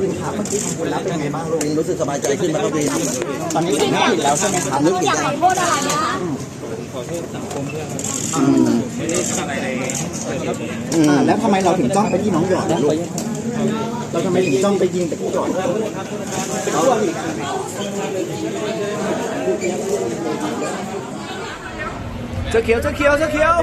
วินครับเมื่อกี้ทำบุญแล้วเป็นไงบ้างลูกรู้สึกสบายใจขึ้นไหมครับวินตอนนี้ถึงผิดแล้วใช่ไหมครับนึกผิดอยากแล้วขอโทษอะไรนะคะอ่าแล้วทำไมเราถึงจ้องไปที่น้องหยอดนะลูกเราทำไมถึงจ้องไปยิงแต่ที่หยอดเขาเจ้าเขียวเจ้าเขียวเจ้าเขียว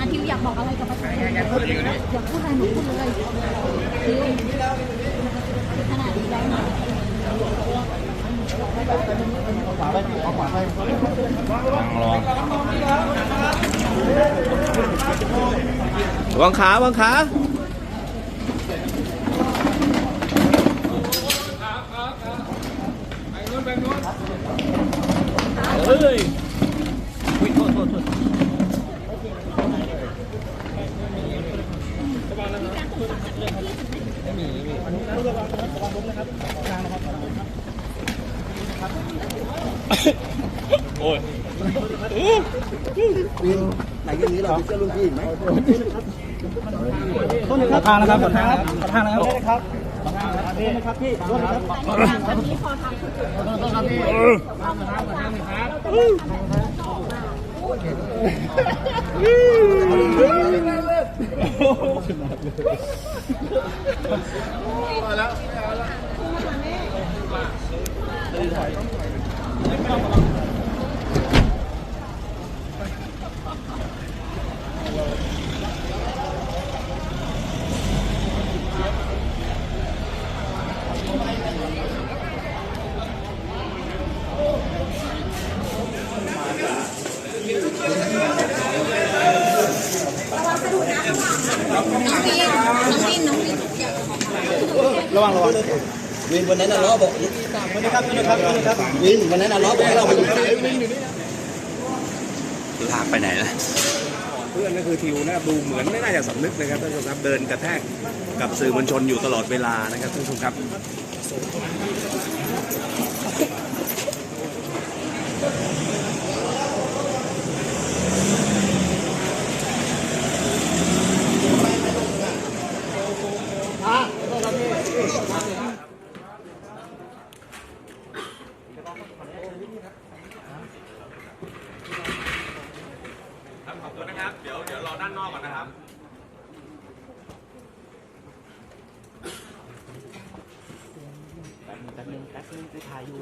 อาทิวอยากบอกอะไรกับประชาชนอยากพูดอะไรหนูพูดเลยทิวขนาดนี้แล้วนะวางขาวางขาเฮ้ยอุ๊ยโทษโทษโทษ วินไหนเรื่องนี้เราไปเชื่อรุ่นพี่ไหมขอทางนะครับขอทางนะครับขอทางนะครับครับพี่ขอโทษนะครับอั นนี้พอทำ ระวังระวังวินวันนั้นน่ะล้อบอกวินวันนั้นน่ะล้อบอกให้เราไปอยู่ไหนลากไปไหนล่ะเพื่อนก็คือทิวนะดูเหมือนไม่น่าจะสำนึกนะครับท่านผู้ชมครับเดินกระแทกกับสื่อมวลชนอยู่ตลอดเวลานะครับท่านผู้ชมครับ อบคุณนะครับ เดี๋ยวเดี๋ยวรอด้านนอกก่อนนะครับแป๊บนึงแป๊บนึงไปถ่ายอยู่